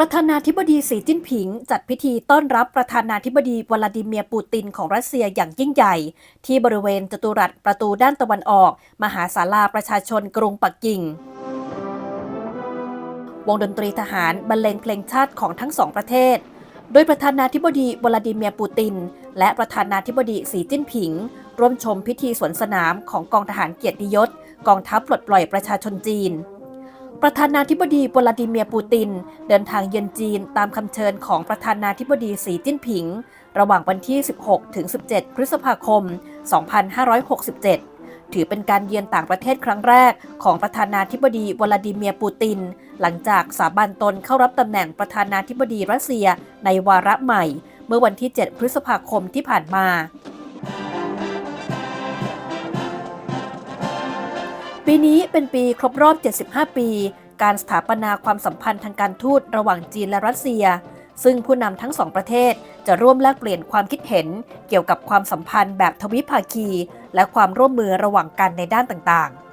ประธานาธิบดีสีจิ้นผิง จัดพิธีต้อนรับประธานาธิบดีวลาดิเมียร์ปูตินของรัสเซียอย่างยิ่งใหญ่ ที่บริเวณจตุรัสประตูด้านตะวันออก มหาศาลาประชาชนกรุงปักกิ่ง วงดนตรีทหารบรรเลงเพลงชาติของทั้งสองประเทศ โดยประธานาธิบดีวลาดิเมียร์ปูติน และประธานาธิบดีสีจิ้นผิง ร่วมชมพิธีสวนสนามของกองทหารเกียรติยศ กองทัพปลดปล่อยประชาชนจีน ประธานาธิบดีวลาดิเมียร์ปูติน เดินทางเยือนจีนตามคำเชิญของประธานาธิบดีสีจิ้นผิง ระหว่างวันที่ 16 ถึง 17 พฤษภาคม 2567 ถือเป็นการเยือนต่างประเทศครั้งแรกของประธานาธิบดีวลาดิเมียร์ปูติน หลังจากสาบานตนเข้ารับตำแหน่งประธานาธิบดีรัสเซียในวาระใหม่ เมื่อวันที่ 7 พฤษภาคมที่ผ่านมา ปีนี้เป็นปีครบรอบ 75 ปี การสถาปนาความสัมพันธ์ทางการทูตระหว่างจีนและรัสเซีย ซึ่งผู้นำทั้งสองประเทศจะร่วมแลกเปลี่ยนความคิดเห็น เกี่ยวกับความสัมพันธ์แบบทวิภาคี และความร่วมมือระหว่างกันในด้านต่างๆ